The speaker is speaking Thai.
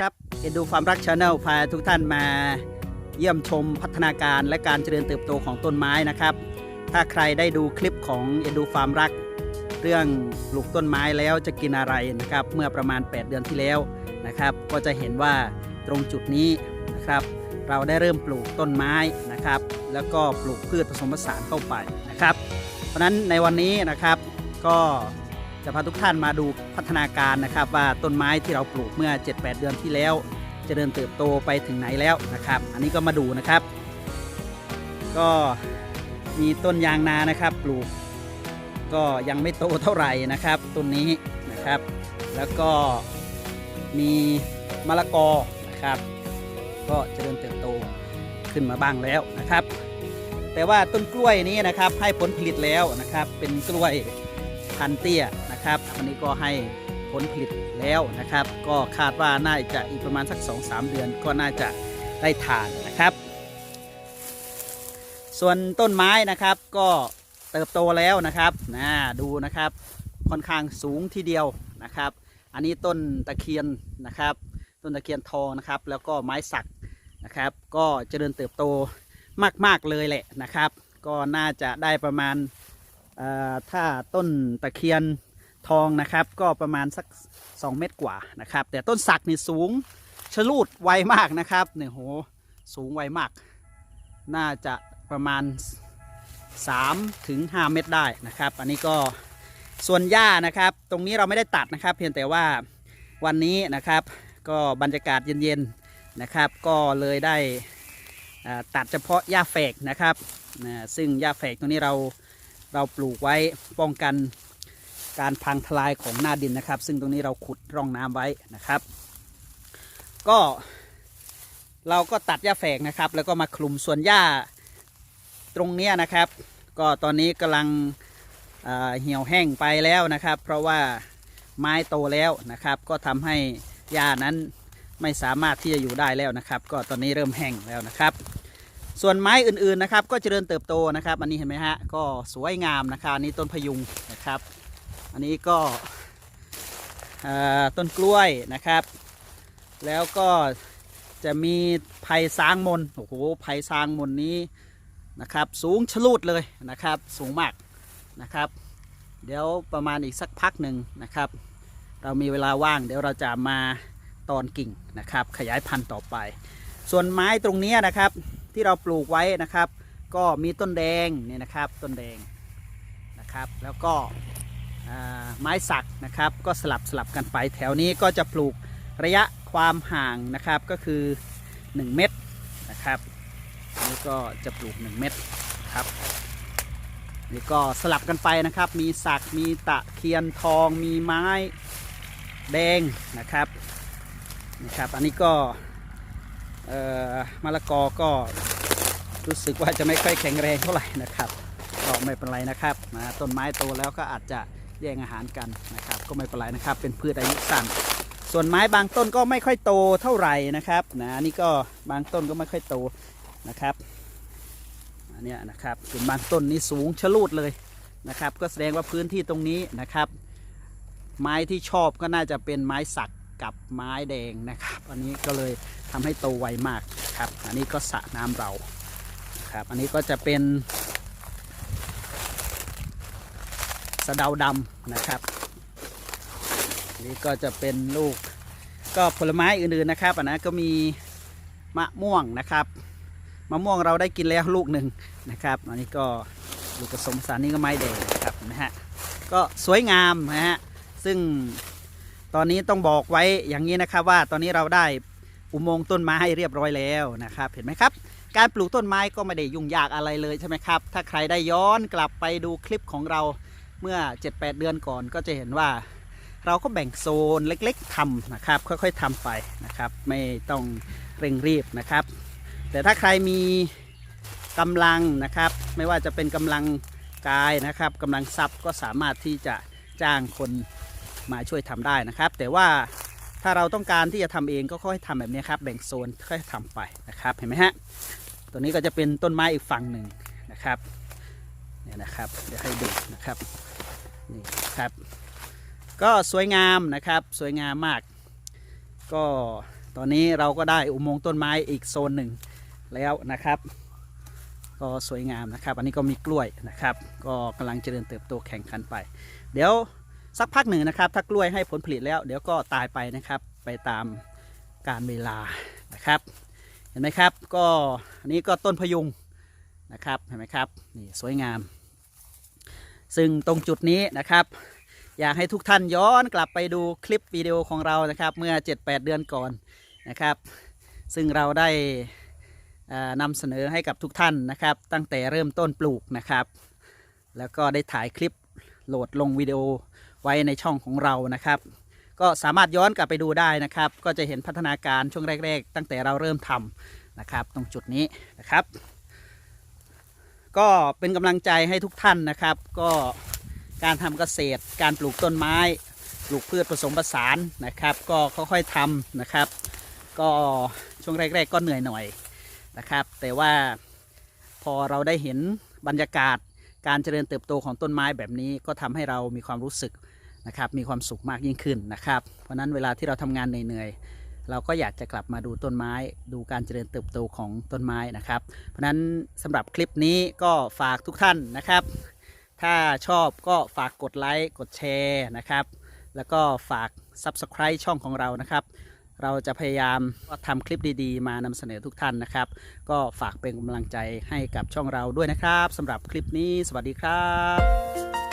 ครับเอ็นดูความรักชาแนลพาทุกท่านมาเยี่ยมชมพัฒนาการและการเจริญเติบโตของต้นไม้นะครับ ถ้าใครได้ดูคลิปของเอ็นดูความรัก เรื่องปลูกต้นไม้แล้วจะกินอะไรนะครับ เมื่อประมาณ 8 เดือนที่แล้วนะครับ ก็จะเห็นว่าตรงจุดนี้นะครับ เราได้เริ่มปลูกต้นไม้นะครับ แล้วก็ปลูกพืชผสมผสานเข้าไปนะครับ เพราะฉะนั้นในวันนี้นะครับก็ จะพาทุกท่านมาดูพัฒนาการนะครับ ว่าต้นไม้ที่เราปลูกเมื่อ 7-8 เดือนที่แล้ว จะเจริญเติบโตไปถึงไหนแล้วนะครับ อันนี้ก็มาดูนะครับ ก็มีต้นยางนานะครับปลูก ก็ยังไม่โตเท่าไหร่นะครับต้นนี้นะครับ แล้วก็มีมะละกอนะครับ ก็จะเจริญเติบโตขึ้นมาบ้างแล้วนะครับ แต่ว่าต้นกล้วยนี้นะครับให้ผลผลิตแล้วนะครับ เป็นกล้วยพันเตี้ย นะครับอันนี้ก็ให้ผลผลิตแล้วนะครับ ก็คาดว่าน่าจะอีกประมาณสัก 2-3 เดือนก็น่าจะได้ทานนะครับ ส่วนต้นไม้นะครับก็เติบโตแล้วนะครับนะดูนะครับค่อนข้างสูงทีเดียวนะครับ อันนี้ต้นตะเคียนนะครับ ต้นตะเคียนทองนะครับ แล้วก็ไม้สักนะครับ ก็เจริญเติบโตมาก ๆ เลยแหละนะครับ ก็น่าจะได้ประมาณถ้าต้นตะเคียน ทองนะครับ ก็ประมาณสัก 2 เมตรกว่านะครับ แต่ต้นสักนี่สูงชะลูดไวมากนะครับเนี่ยโหสูงไวมาก น่าจะประมาณ3ถึง5เมตรได้นะครับ อันนี้ก็ส่วนหญ้านะครับ ตรงนี้เราไม่ได้ตัดนะครับ เพียงแต่ว่าวันนี้นะครับก็บรรยากาศเย็นๆนะครับ ก็เลยได้ตัดเฉพาะหญ้าแฝกนะครับซึ่งหญ้าแฝกตรงนี้เราเราปลูกไว้ป้องกัน การพังทลายของหน้าดินนะครับ ซึ่งตรงนี้เราขุดร่องน้ำไว้นะครับ ก็เราก็ตัดหญ้าแฝกนะครับ แล้วก็มาคลุมส่วนหญ้าตรงเนี้ยนะครับ ก็ตอนนี้กำลังเหี่ยวแห้งไปแล้วนะครับ เพราะว่าไม้โตแล้วนะครับ ก็ทำให้หญ้านั้นไม่สามารถที่จะอยู่ได้แล้วนะครับ ก็ตอนนี้เริ่มแห้งแล้วนะครับส่วนไม้อื่นๆนะครับก็เจริญเติบโตนะครับ อันนี้เห็นไหมฮะก็สวยงามนะครับนนี้ต้นพยุงนะครับ อันนี้ก็ต้นกล้วยนะครับ แล้วก็จะมีไผ่สางมนโอ้โหไผ่สางมนนี้นะครับ สูงชะลูดเลยนะครับ สูงมากนะครับ เดี๋ยวประมาณอีกสักพักหนึ่งนะครับ เรามีเวลาว่าง เดี๋ยวเราจะมาตอนกิ่งนะครับ ขยายพันธุ์ต่อไป ส่วนไม้ตรงนี้นะครับที่เราปลูกไว้นะครับ ก็มีต้นแดงเนี่ยนะครับต้นแดงนะครับ แล้วก็ ไม้สักนะครับ ก็สลับสลับกันไปแถวนี้ก็จะปลูกระยะความห่างนะครับก็คือ 1 เมตรนะครับนี่ก็จะปลูก 1 เมตรครับนี่ก็สลับกันไปนะครับ มีสักมีตะเคียนทองมีไม้แดงนะครับนะครับ อันนี้ก็มะละกอก็รู้สึกว่าจะไม่ค่อยแข็งแรงเท่าไหร่นะครับก็ไม่เป็นไรนะครับนะต้นไม้โตแล้วก็อาจจะ แย่งอาหารกันนะครับ ก็ไม่เป็นไรนะครับ เป็นพืชอายุสั้น ส่วนไม้บางต้นก็ไม่ค่อยโตเท่าไหร่นะครับนะนี่ก็บางต้นก็ไม่ค่อยโตนะครับอันนี้นะครับส่วนบางต้นนี่สูงชะลูดเลยนะครับ ก็แสดงว่าพื้นที่ตรงนี้นะครับ ไม้ที่ชอบก็น่าจะเป็นไม้สักกับไม้แดงนะครับ อันนี้ก็เลยทำให้โตไวมากครับ อันนี้ก็สระน้ำเราครับ อันนี้ก็จะเป็นสะเดาดำนะครับ นี่ก็จะเป็นลูกก็ผลไม้อื่นๆนะครับอันะก็มีมะม่วงนะครับมะม่วงเราได้กินแล้วลูกหนึ่งนะครับอันนี้ก็ลูกผสมสารนี่ก็ไม้แดงนะครับนะฮะก็สวยงามนะฮะซึ่งตอนนี้ต้องบอกไว้อย่างนี้นะครับว่าตอนนี้เราได้อุโมงค์ต้นไม้เรียบร้อยแล้วนะครับ เห็นไหมครับการปลูกต้นไม้ก็ไม่ได้ยุ่งยากอะไรเลยใช่ไหมครับ ถ้าใครได้ย้อนกลับไปดูคลิปของเรา เมื่อ 7-8 เดือนก่อนก็จะเห็นว่า เราก็แบ่งโซนเล็กๆทำนะครับ ค่อยๆทำไปนะครับ ไม่ต้องเร่งรีบนะครับ แต่ถ้าใครมีกำลังนะครับ ไม่ว่าจะเป็นกำลังกายนะครับกำลังทรัพย์ก็สามารถที่จะจ้างคนมาช่วยทำได้นะครับ แต่ว่าถ้าเราต้องการที่จะทำเองก็ค่อยทำแบบนี้ครับ แบ่งโซนค่อยๆทำไปนะครับ เห็นไหมฮะ ตัวนี้ก็จะเป็นต้นไม้อีกฝั่งหนึ่งนะครับ เนี่ยนะครับ เดี๋ยวให้ดูนะครับ นี่ครับ ก็สวยงามนะครับสวยงามมาก ก็ตอนนี้เราก็ได้อุโมงค์ต้นไม้อีกโซนหนึ่งแล้วนะครับ ก็สวยงามนะครับ อันนี้ก็มีกล้วยนะครับ ก็กำลังเจริญเติบโตแข่งขันไป เดี๋ยวสักพักหนึ่งนะครับ ถ้ากล้วยให้ผลผลิตแล้ว เดี๋ยวก็ตายไปนะครับไปตามการเวลานะครับ เห็นไหมครับก็อันนี้ก็ต้นพยุงนะครับเห็นไหมครับนี่สวยงาม ซึ่งตรงจุดนี้นะครับ อยากให้ทุกท่านย้อนกลับไปดูคลิปวิดีโอของเรานะครับ เมื่อ 7-8 เดือนก่อนนะครับ ซึ่งเราได้นำเสนอให้กับทุกท่านนะครับ ตั้งแต่เริ่มต้นปลูกนะครับ แล้วก็ได้ถ่ายคลิปโหลดลงวิดีโอไว้ในช่องของเรานะครับ ก็สามารถย้อนกลับไปดูได้นะครับ ก็จะเห็นพัฒนาการช่วงแรก ๆ ตั้งแต่เราเริ่มทำนะครับ ตรงจุดนี้นะครับ ก็เป็นกำลังใจให้ทุกท่านนะครับ ก็การทำเกษตร การปลูกต้นไม้ ปลูกพืชผสมผสานนะครับ ก็ค่อยๆทำนะครับ ก็ช่วงแรก ๆ ก็เหนื่อยหน่อยนะครับ แต่ว่าพอเราได้เห็นบรรยากาศการเจริญเติบโตของต้นไม้แบบนี้ก็ทำให้เรามีความรู้สึกนะครับ มีความสุขมากยิ่งขึ้นนะครับ เพราะนั้นเวลาที่เราทำงานเหนื่อยๆ เราก็อยากจะกลับมาดูต้นไม้ ดูการเจริญเติบโตของต้นไม้นะครับ เพราะฉะนั้นสำหรับคลิปนี้ก็ฝากทุกท่านนะครับ ถ้าชอบก็ฝากกดไลค์กดแชร์นะครับ แล้วก็ฝาก Subscribe ช่องของเรานะครับ เราจะพยายามทำคลิปดีๆ มานำเสนอทุกท่านนะครับ ก็ฝากเป็นกำลังใจให้กับช่องเราด้วยนะครับสำหรับคลิปนี้ สวัสดีครับ